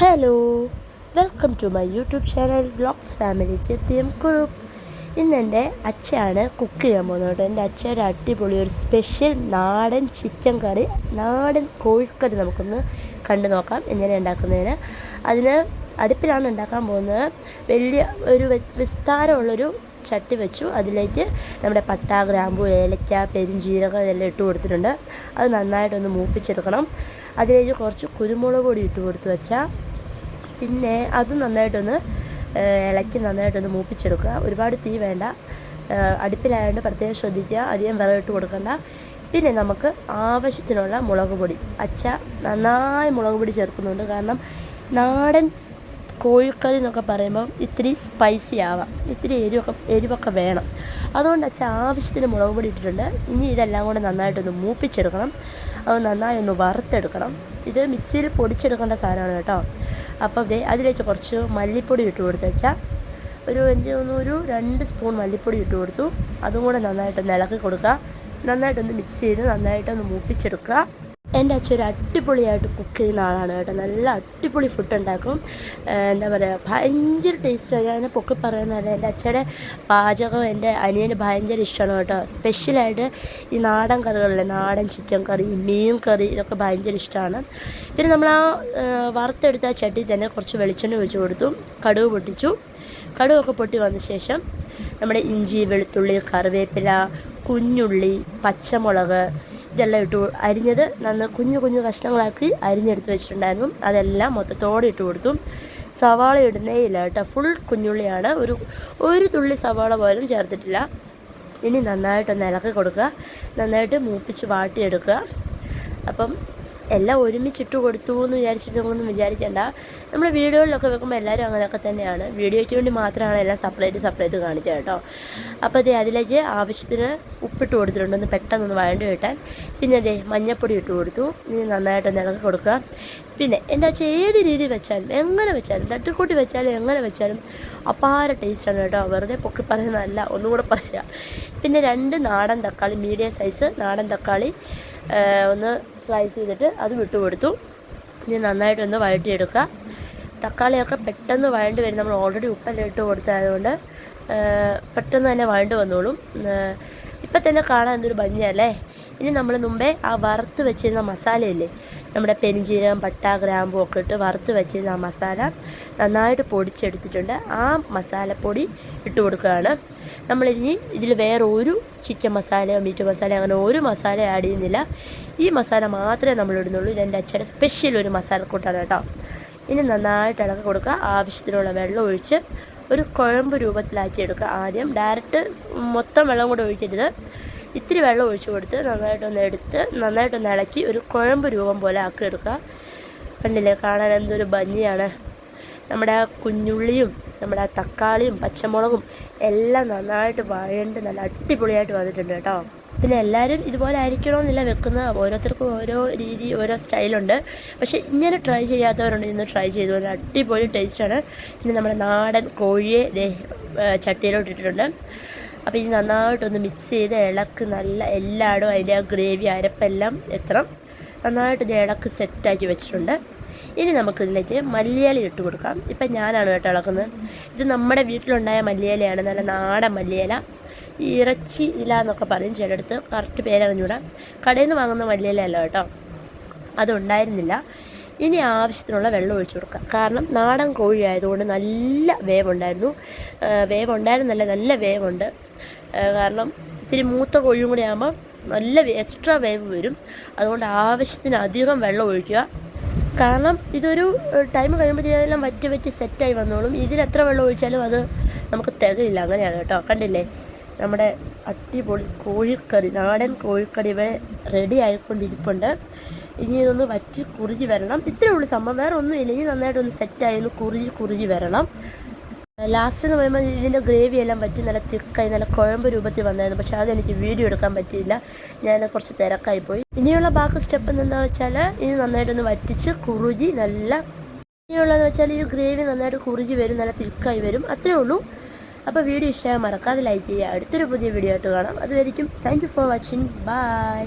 Hello welcome to my YouTube channel blogs family കൃത്യം കുറുപ്പ് ഇന്നെന്റെ അച്ഛയാണ് കുക്ക് ചെയ്യാൻ പോകുന്നത് എന്റെ അച്ഛയുടെ അടിപൊളി ഒരു സ്പെഷ്യൽ നാടൻ ചിക്കൻ കറി നാടൻ കോഴിക്കറി നമുക്കൊന്ന് കണ്ടു നോക്കാം എങ്ങനെ ഉണ്ടാക്കുന്നതിന്. അതിന് അടുപ്പിലാണ് ഉണ്ടാക്കാൻ പോകുന്നത്. വലിയ ഒരു വിസ്താരമുള്ളൊരു ചട്ടി വെച്ചു. അതിലേക്ക് നമ്മുടെ പട്ട ഗ്രാമ്പു ഏലക്ക പെരിഞ്ചീരകം ഇതെല്ലാം ഇട്ട് കൊടുത്തിട്ടുണ്ട്. അത് നന്നായിട്ടൊന്ന് മൂപ്പിച്ചെടുക്കണം. അതിലേക്ക് കുറച്ച് കുരുമുളക് പൊടി ഇട്ട് കൊടുത്ത് വെച്ചാൽ പിന്നെ അത് നന്നായിട്ടൊന്ന് ഇളക്കി നന്നായിട്ടൊന്ന് മൂപ്പിച്ചെടുക്കുക. ഒരുപാട് തീ വേണ്ട. അടുപ്പിലായതുകൊണ്ട് പ്രത്യേകം ശ്രദ്ധിക്കുക. അധികം വിറകിട്ട് കൊടുക്കണ്ട. പിന്നെ നമുക്ക് ആവശ്യത്തിനുള്ള മുളക് പൊടി. അച്ച നന്നായി മുളക് പൊടി ചേർക്കുന്നുണ്ട്. കാരണം നാടൻ കോഴിക്കറി എന്നൊക്കെ പറയുമ്പം ഇത്തിരി സ്പൈസി ആവാം. ഇത്തിരി എരിവൊക്കെ എരിവൊക്കെ വേണം. അതുകൊണ്ട് അച്ഛൻ ആവശ്യത്തിന് മുളക് പൊടി ഇട്ടിട്ടുണ്ട്. ഇനി ഇതെല്ലാം കൂടെ നന്നായിട്ടൊന്ന് മൂപ്പിച്ചെടുക്കണം. അത് നന്നായി ഒന്ന് വറുത്തെടുക്കണം. ഇത് മിക്സിയിൽ പൊടിച്ചെടുക്കേണ്ട സാധനമാണ് കേട്ടോ. അപ്പോൾ അതിലേക്ക് കുറച്ച് മല്ലിപ്പൊടി ഇട്ട് കൊടുത്ത് വെച്ചാൽ ഒരു എനിക്ക് തോന്നുന്നു ഒരു രണ്ട് സ്പൂൺ മല്ലിപ്പൊടി ഇട്ട് കൊടുത്തു. അതും കൂടെ നന്നായിട്ടൊന്ന് ഇളക്കി കൊടുക്കുക. നന്നായിട്ടൊന്ന് മിക്സ് ചെയ്ത് നന്നായിട്ടൊന്ന് മൂപ്പിച്ചെടുക്കുക. എന്റെ അച്ഛൻ ഒരു അടിപൊളിയായിട്ട് കുക്ക് ചെയ്യുന്ന ആളാണ് കേട്ടോ. നല്ല അടിപൊളി ഫുഡ് ഉണ്ടാക്കും. എന്താ പറയുക ഭയങ്കര ടേസ്റ്റാണ് ഞാൻ പൊക്കി പറയുന്നതല്ല എന്റെ അച്ഛയുടെ പാചകം എന്റെ അനിയന് ഭയങ്കര ഇഷ്ടമാണ് കേട്ടോ. സ്പെഷ്യലായിട്ട് ഈ നാടൻ കറികളിലെ നാടൻ ചിക്കൻ കറി മീൻ കറി ഇതൊക്കെ ഭയങ്കര ഇഷ്ടമാണ്. പിന്നെ നമ്മൾ ആ വറുത്തെടുത്ത ചട്ടി തന്നെ കുറച്ച് വെളിച്ചെണ്ണ ഒഴിച്ച് കൊടുത്തു. കടുവ് പൊട്ടിച്ചു. കടുവൊക്കെ പൊട്ടി വന്ന ശേഷം നമ്മുടെ ഇഞ്ചി വെളുത്തുള്ളി കറിവേപ്പില കുഞ്ഞുള്ളി പച്ചമുളക് ഇതെല്ലാം ഇട്ട് അരിഞ്ഞത് നന്ന് കുഞ്ഞു കുഞ്ഞു കഷ്ണങ്ങളാക്കി അരിഞ്ഞെടുത്ത് വെച്ചിട്ടുണ്ടായിരുന്നു. അതെല്ലാം മൊത്തത്തോടെ ഇട്ട് കൊടുത്തു. സവാള ഇടുന്നേ ഇല്ല കേട്ടോ. ഫുൾ കുഞ്ഞുള്ളിയാണ്. ഒരു ഒരു തുള്ളി സവാള പോലും ചേർത്തിട്ടില്ല. ഇനി നന്നായിട്ടൊന്ന് ഇളക്കി കൊടുക്കുക. നന്നായിട്ട് മൂപ്പിച്ച് വാട്ടിയെടുക്കുക. അപ്പം എല്ലാം ഒരുമിച്ചിട്ട് കൊടുത്തു എന്ന് വിചാരിച്ചിട്ട് നമ്മളൊന്നും വിചാരിക്കേണ്ട. നമ്മൾ വീഡിയോയിലൊക്കെ വെക്കുമ്പോൾ എല്ലാവരും അങ്ങനെയൊക്കെ തന്നെയാണ്. വീഡിയോയ്ക്ക് വേണ്ടി മാത്രമാണ് എല്ലാം സെപ്പറേറ്റ് സെപ്പറേറ്റ് കാണിക്കുക കേട്ടോ. അപ്പോൾ അതെ അതിലേക്ക് ആവശ്യത്തിന് ഉപ്പിട്ട് കൊടുത്തിട്ടുണ്ട് ഒന്ന് പെട്ടെന്നൊന്ന് വഴണ്ടി കിട്ടാൻ. പിന്നെ അതെ മഞ്ഞപ്പൊടി ഇട്ട് കൊടുത്തു. ഇനി നന്നായിട്ടൊന്ന് ഇളക്കി കൊടുക്കുക. പിന്നെ എന്റെ അച്ഛൻ ഏത് രീതി വെച്ചാലും എങ്ങനെ വെച്ചാലും തട്ടിക്കൂട്ടി വെച്ചാലും എങ്ങനെ വെച്ചാലും അപാര ടേസ്റ്റാണ് കേട്ടോ. വെറുതെ പൊക്കി പറയുന്നതല്ല ഒന്നും കൂടെ പറയുക പിന്നെ രണ്ട് നാടൻ തക്കാളി മീഡിയം സൈസ് നാടൻ തക്കാളി ഒന്ന് സ്ലൈസ് ചെയ്തിട്ട് അത് വിട്ടുകൊടുത്തു. ഇനി നന്നായിട്ടൊന്ന് വഴറ്റിയെടുക്കുക. തക്കാളിയൊക്കെ പെട്ടെന്ന് വഴണ്ട് വരും. നമ്മൾ ഓൾറെഡി ഉപ്പെല്ലാം ഇട്ട് കൊടുത്തതുകൊണ്ട് പെട്ടെന്ന് തന്നെ വഴണ്ട് വന്നോളും. ഇപ്പം തന്നെ കാണാൻ എന്തൊരു ഭംഗിയല്ലേ? ഇനി നമ്മൾ മുമ്പേ ആ വറുത്ത് വെച്ചിരുന്ന മസാലയില്ലേ? നമ്മുടെ പെരിഞ്ചീരകം പട്ട ഗ്രാമ്പു ഒക്കെ ഇട്ട് വറുത്ത് വെച്ചിരുന്ന ആ മസാല നന്നായിട്ട് പൊടിച്ചെടുത്തിട്ടുണ്ട്. ആ മസാലപ്പൊടി ഇട്ട് കൊടുക്കുകയാണ്. നമ്മളിനി ഇതിൽ വേറെ ഒരു ചിക്കൻ മസാല മീറ്റ് മസാല അങ്ങനെ ഒരു മസാല ആഡ് ചെയ്യുന്നില്ല. ഈ മസാല മാത്രമേ നമ്മൾ ഇടുന്നുള്ളൂ ഇതെന്റെ അച്ഛന്റെ സ്പെഷ്യൽ ഒരു മസാലക്കൂട്ടാണ് കേട്ടോ. ഇനി നന്നായിട്ട് ഇളക്കി കൊടുക്കുക. ആവശ്യത്തിനുള്ള വെള്ളം ഒഴിച്ച് ഒരു കുഴമ്പ് രൂപത്തിലാക്കി എടുക്കുക ആദ്യം. ഡയറക്റ്റ് മൊത്തം വെള്ളം കൂടെ ഒഴിക്കരുത്. ഇത്തിരി വെള്ളം ഒഴിച്ച് കൊടുത്ത് നന്നായിട്ടൊന്ന് എടുത്ത് നന്നായിട്ടൊന്ന് ഇളക്കി ഒരു കുഴമ്പ് രൂപം പോലെ ആക്കി എടുക്കുക കണ്ടില്ലേ? കാണാൻ എന്തൊരു ഭംഗിയാണ്. നമ്മുടെ കുഞ്ഞുള്ളിയും നമ്മുടെ തക്കാളിയും പച്ചമുളകും എല്ലാം നന്നായിട്ട് വഴണ്ട് നല്ല അടിപൊളിയായിട്ട് വന്നിട്ടുണ്ട് കേട്ടോ. പിന്നെ എല്ലാവരും ഇതുപോലെ ആയിരിക്കണമെന്നില്ല വെക്കുന്ന ഓരോരുത്തർക്കും ഓരോ രീതി ഓരോ സ്റ്റൈലുണ്ട്. പക്ഷേ ഇങ്ങനെ ട്രൈ ചെയ്യാത്തവരുണ്ട്. ഇന്ന് ട്രൈ ചെയ്തു. നല്ല അടിപൊളി ടേസ്റ്റാണ്. പിന്നെ നമ്മുടെ നാടൻ കോഴിയെ ചട്ടിയിലോട്ട് ഇട്ടിട്ടുണ്ട്. അപ്പോൾ ഇത് നന്നായിട്ടൊന്ന് മിക്സ് ചെയ്ത് ഇളക്ക് നല്ല എല്ലായിടും അതിന്റെ ആ ഗ്രേവി അരപ്പെല്ലാം എത്തണം. നന്നായിട്ട് ഇത് ഇളക്ക് സെറ്റാക്കി വെച്ചിട്ടുണ്ട്. ഇനി നമുക്ക് ഇതിലേക്ക് മല്ലിയില ഇട്ട് കൊടുക്കാം. ഇപ്പം ഞാനാണ് കേട്ടോ ഇളക്കുന്നത്. ഇത് നമ്മുടെ വീട്ടിലുണ്ടായ മല്ലിയിലയാണ്. നല്ല നാടൻ മല്ലിയില. ഈ ഇറച്ചി ഇല എന്നൊക്കെ പറയും ചിലടത്ത് കറക്റ്റ് പേരറിഞ്ഞൂടാ. കടയിൽ നിന്ന് വാങ്ങുന്ന മല്ലിയില അല്ല കേട്ടോ. അതുണ്ടായിരുന്നില്ല. ഇനി ആവശ്യത്തിനുള്ള വെള്ളം ഒഴിച്ചു കൊടുക്കുക കാരണം നാടൻ കോഴി ആയതുകൊണ്ട് നല്ല വേവുണ്ടായിരുന്നു. വേവുണ്ടായിരുന്നല്ല നല്ല വേവുണ്ട്. കാരണം ഇത്തിരി മൂത്ത കോഴിയും കൂടി ആകുമ്പോൾ നല്ല എക്സ്ട്രാ വേവ് വരും. അതുകൊണ്ട് ആവശ്യത്തിന് അധികം വെള്ളം ഒഴിക്കുക. കാരണം ഇതൊരു ടൈം കഴിയുമ്പോഴത്തേക്കും വറ്റി വറ്റി സെറ്റായി വന്നോളും. ഇതിൽ എത്ര വെള്ളം ഒഴിച്ചാലും അത് നമുക്ക് തികയില്ല. അങ്ങനെയാണ് കേട്ടോ. കണ്ടില്ലേ? നമ്മുടെ അടിപൊളി കോഴിക്കറി നാടൻ കോഴിക്കറി ഇവിടെ റെഡി ആയിക്കൊണ്ടിരിപ്പുണ്ട്. ഇനി ഇതൊന്ന് വറ്റി കുറുകി വരണം. ഇത്രയേ ഉള്ളൂ സംഭവം. വേറെ ഒന്നുമില്ല. ഇനി നന്നായിട്ടൊന്ന് സെറ്റായി ഒന്ന് കുറുകി കുറുകി വരണം. ലാസ്റ്റ് എന്ന് പറയുമ്പോൾ ഇതിന്റെ ഗ്രേവി എല്ലാം പറ്റി നല്ല തിക്കായി നല്ല കുഴമ്പ് രൂപത്തിൽ വന്നായിരുന്നു. പക്ഷേ അതെനിക്ക് വീഡിയോ എടുക്കാൻ പറ്റിയില്ല. ഞാൻ കുറച്ച് തിരക്കായി പോയി. ഇനിയുള്ള ബാക്കി സ്റ്റെപ്പ് എന്താ വെച്ചാൽ ഇത് നന്നായിട്ടൊന്ന് വറ്റിച്ച് കുറുകി നല്ല ഇനിയുള്ളതെന്ന് വെച്ചാൽ ഈ ഗ്രേവി നന്നായിട്ട് കുറുകി വരും നല്ല തിക്കായി വരും. അത്രേ ഉള്ളൂ. അപ്പോൾ വീഡിയോ ഇഷ്ടമായി മറക്കാതെ ലൈക്ക് ചെയ്യുക. അടുത്തൊരു പുതിയ വീഡിയോ ആയിട്ട് കാണാം. അതുവരിക്കും താങ്ക് ഫോർ വാച്ചിങ് ബൈ